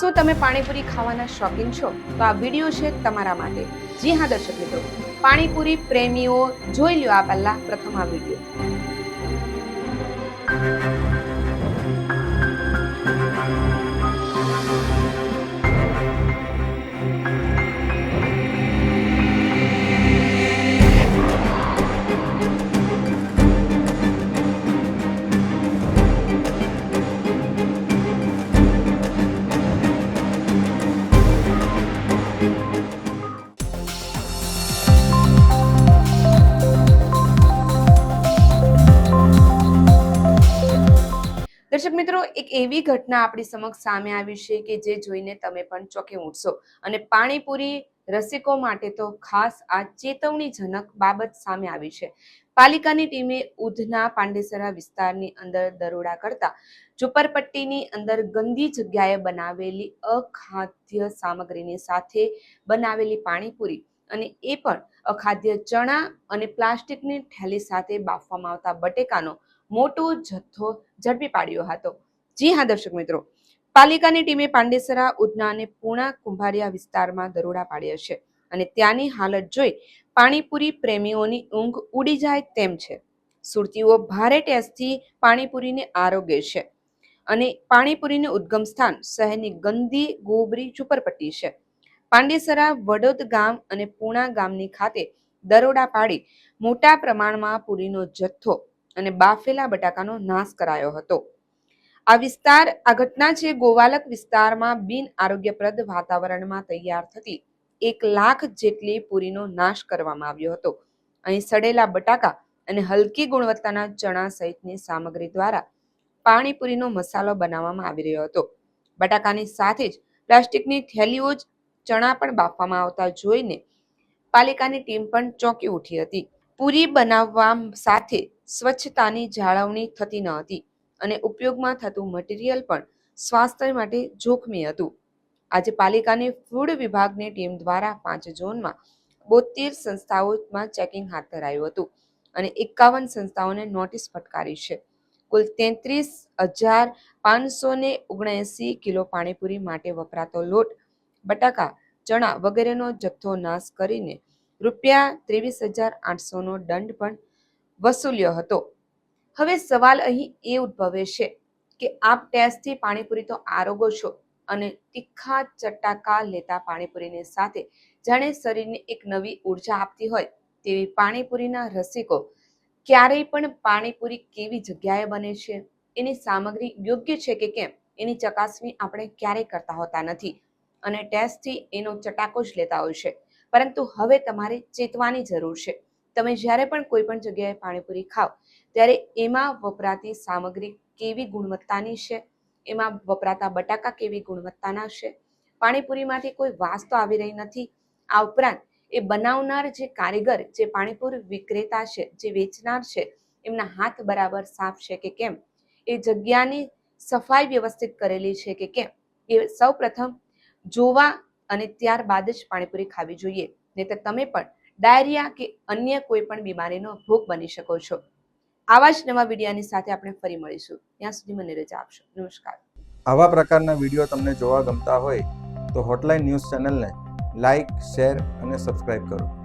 શું તમે પાણીપુરી ખાવાના શોખીન છો? તો આ વીડિયો છે તમારા માટે. જી હા, દર્શક મિત્રો, પાણીપુરી પ્રેમીઓ જોઈ લ્યો આ પહેલા પ્રથમ આ વીડિયો. દર્શક મિત્રો, એક એવી ઘટના આપણી સમક્ષ સામે આવી છે કે જે જોઈને તમે પણ ચોંકી ઉઠશો. અને પાણીપુરી રસિકો માટે તો ખાસ આ ચેતવણીજનક બાબત સામે આવી છે. પાલિકાની ટીમે ઉધના પાંડેસરા વિસ્તારની અંદર દરોડા કરતા ઝુંપડપટ્ટીની અંદર ગંદી જગ્યાએ બનાવેલી અખાદ્ય સામગ્રીની સાથે બનાવેલી પાણીપુરી અને એ પણ અખાદ્ય ચણા અને પ્લાસ્ટિકની થેલી સાથે બાફવામાં આવતા બટેકાનો મોટો જથ્થો ઝડપી પાડ્યો હતો. જી હા, દર્શક મિત્રો. પાલિકાની ટીમે પાંડેસરા, ઉધના અને પૂણા કુંભારિયા વિસ્તારમાં દરોડા પાડ્યા છે અને ત્યાંની હાલત જોઈ પાણીપુરી પ્રેમીઓની ઊંઘ ઉડી જાય તેમ છે. સુરતીઓ ભારે ટેસ્ટથી પાણીપુરીને આરોગ્ય છે અને પાણીપુરીનું ઉદ્ગમ સ્થાન શહેરની ગંદી ગોબરી ઝુંપડપટ્ટી છે. પાંડેસરા, વડોદ ગામ અને પૂણા ગામની ખાતે દરોડા પાડી મોટા પ્રમાણમાં પુરીનો જથ્થો અને બાફેલા બટાકાનો નાશ કરાયો હતો. આ વિસ્તાર, આ ઘટના છે ગોવાલક વિસ્તારમાં બિન આરોગ્યપ્રદ વાતાવરણમાં તૈયાર થતી એક લાખ જેટલી પૂરીનો નાશ કરવામાં આવ્યો હતો. અહીં સડેલા બટાકા અને હલકી ગુણવત્તાના ચણા સહિતની સામગ્રી દ્વારા પાણીપુરીનો મસાલો બનાવવામાં આવી રહ્યો હતો. બટાકાની સાથે જ પ્લાસ્ટિકની થેલીઓ જ ચણા પણ બાફવામાં આવતા જોઈને પાલિકાની ટીમ પણ ચોંકી ઉઠી હતી. પૂરી બનાવવા સાથે સ્વચ્છતાની જાળવણી થતી ન હતી અને ઉપયોગમાં થતું મટીરિયલ પણ સ્વાસ્થ્ય માટે જોખમી હતું. આજે પાલિકાની ફૂડ વિભાગની ટીમ દ્વારા પાંચ ઝોનમાં બોતેર સંસ્થાઓમાં ચેકિંગ હાથ ધરાયું હતું અને એકાવન સંસ્થાઓને નોટિસ ફટકારી છે. કુલ તેત્રીસ હજાર પાંચસો ને ઓગણએંસી કિલો પાણીપુરી માટે વપરાતો લોટ, બટાકા, ચણા વગેરેનો જથ્થો નાશ કરીને રૂપિયા ત્રેવીસ હજાર આઠસોનો દંડ પણ વસૂલ્યો હતો. હવે સવાલ અહીં એ ઉદ્ભવે છે કે આપ ટેસ્ટથી પાણીપુરી તો આરોગો છો અને તીખા ચટાકા લેતા પાણીપુરીની સાથે જાણે શરીરને એક નવી ઊર્જા આપતી હોય તેવી પાણીપુરીના રસિકો ક્યારેય પણ પાણીપુરી કેવી જગ્યાએ બને છે? એની સામગ્રી યોગ્ય છે કે કેમ? એની ચકાસણી આપણે ક્યારેય કરતા હોતા નથી અને ટેસ્ટથી એનો ચટાકો જ લેતા હોય છે. પરંતુ હવે તમારે ચેતવાની જરૂર છે. તમે જ્યારે પણ કોઈ પણ જગ્યાએ પાણીપુરી ખાઓ ત્યારે એમાં વપરાતી સામગ્રી કેવી ગુણવત્તાની છે? એમાં વપરાતા બટાકા કેવી ગુણવત્તાના છે? પાણીપુરીમાંથી કોઈ વાસ તો આવી રહી નથી. આ ઉપરાંત એ બનાવનાર જે કારીગર, જે પાણીપુરી વિક્રેતા છે, જે વેચનાર છે, એમના હાથ બરાબર સાફ છે કે કેમ? એ જગ્યાની સફાઈ વ્યવસ્થિત કરેલી છે કે કેમ? એ સૌ પ્રથમ જોવા અને ત્યારબાદ જ પાણીપુરી ખાવી જોઈએ. નહીંતર તમે પણ ડાયરિયા કે અન્ય કોઈ પણ બીમારીનો ભોગ બની શકો છો. આવા જ નવા વિડીયાની સાથે આપણે ફરી મળીશું. ત્યાં સુધી મને રજા આપશો. નમસ્કાર. આવા પ્રકારના વીડિયો તમને જોવા ગમતા હોય તો હોટલાઇન ન્યૂઝ ચેનલને લાઇક શેર અને સબસ્ક્રાઇબ કરો.